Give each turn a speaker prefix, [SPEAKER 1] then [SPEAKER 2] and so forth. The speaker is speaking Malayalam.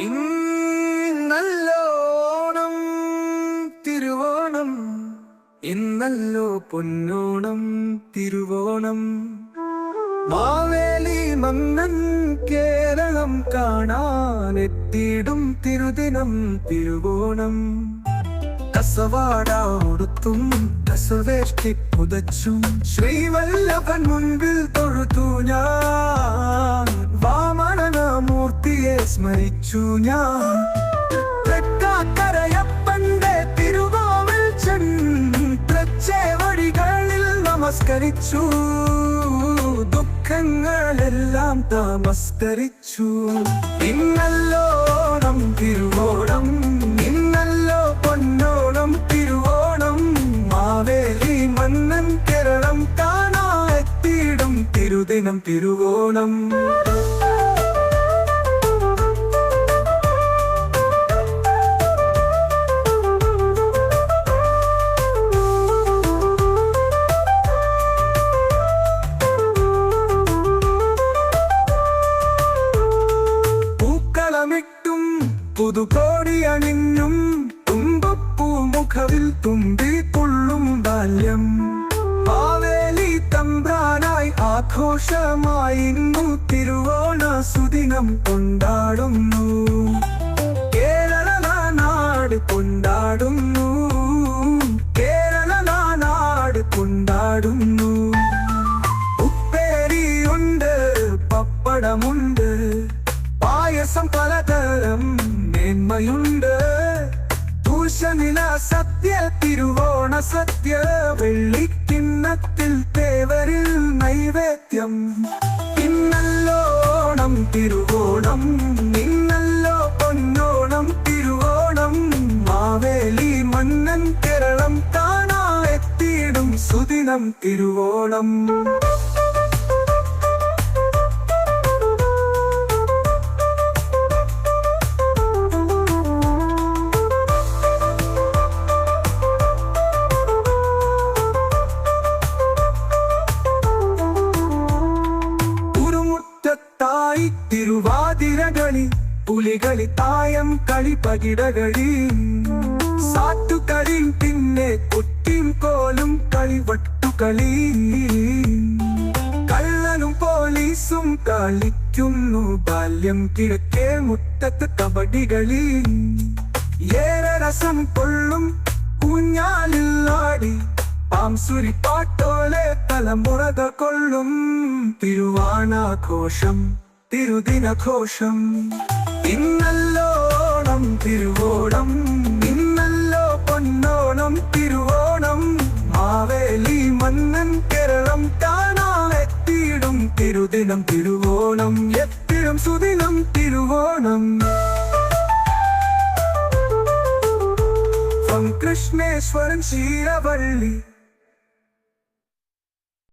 [SPEAKER 1] ഇന്നല്ലോ ഓണം തിരുവോണം ഇന്നല്ലോ പൊന്നോണം തിരുവോണം. മാവേലി മന്നൻ കേരളം കാണാനെത്തിയിടും തിരുദിനം തിരുവോണം. കസവാട കസവേഷ്ടി പുതച്ചും ശ്രീവല്ലഭൻ മുൻപിൽ തൊഴുതു ഞാൻ. വാമണനമൂർത്തിയെ സ്മരിച്ചു ഞാൻ. തെക്കാക്കരയപ്പന്റെ തിരുകോവിൽ ചെന്നേവടികളിൽ നമസ്കരിച്ചു. ദുഃഖങ്ങളെല്ലാം താമസ്കരിച്ചു. ഇന്നല്ലോണം തിരുവോണം ഇന്നല്ലോ പൊന്നോണം തിരുവോണം. മാവേലി മന്നൻ കേരളം കാണാ എത്തിയിടും തിരുദിനം തിരുവോണം. പൂക്കളമിട്ടും പുതുകോടി അണിഞ്ഞും തുമ്പപ്പൂമുഖവിൽ തുമ്പി പുള്ളും ബാല്യം. മാവേലി തമ്പ്രാനായി ആഘോഷമായി തിരുവോണ സുദിനം കൊണ്ടാടുന്നു. കേരള നാട് കൊണ്ടാടുന്നു. കേരള നാട് കൊണ്ടാടുന്നു. ഉപ്പേരിയുണ്ട് പപ്പടമുണ്ട് പായസം പലതരം മേന്മയുണ്ട്. ദൂഷനില സത്യ തിരുവോണ സത്യ വെള്ളിക്കിണ്ണത്തിൽ തേവരിൽ നൈവേദ്യം. ഇന്നല്ലോണം തിരുവോണം നിന്നല്ലോ പൊന്നോണം തിരുവോണം മാവേലി മന്നൻ കേരളം കാണാ എത്തിയിടും സുദിനം തിരുവോണം. ഉരുമുറ്റത്തായി തിരുവാതിരകളി പുലികളി തായം കളി പകിടകളി സാറ്റുകളി പിന്നെ കുട്ടിയും കോലും കളിവട്ടുകളി. കള്ളനും പോലീസും കളിക്കുന്നു ബാല്യം കിഴക്കേ മുറ്റത്ത് കബഡികളി. ഏറെ രസം കൊള്ളും കുഞ്ഞാലിൽ ആടി പാംസുരി പാട്ടോലെ തലമുറകൾ കൊള്ളും. തിരുവാണാഘോഷം തിരുദിനഘോഷം. ഇന്നല്ലോണം തിരുവോണം ഇന്നല്ലോ പൊന്നോണം തിരുവോണം. മാവേലി മന്നൻ കേരളം കാണാൻ എത്തിയിടും തിരുദിനം തിരുവോണം എത്തിടും സുദിനം തിരുവോണം. കൃഷ്ണേശ്വരൻ ശീലവള്ളി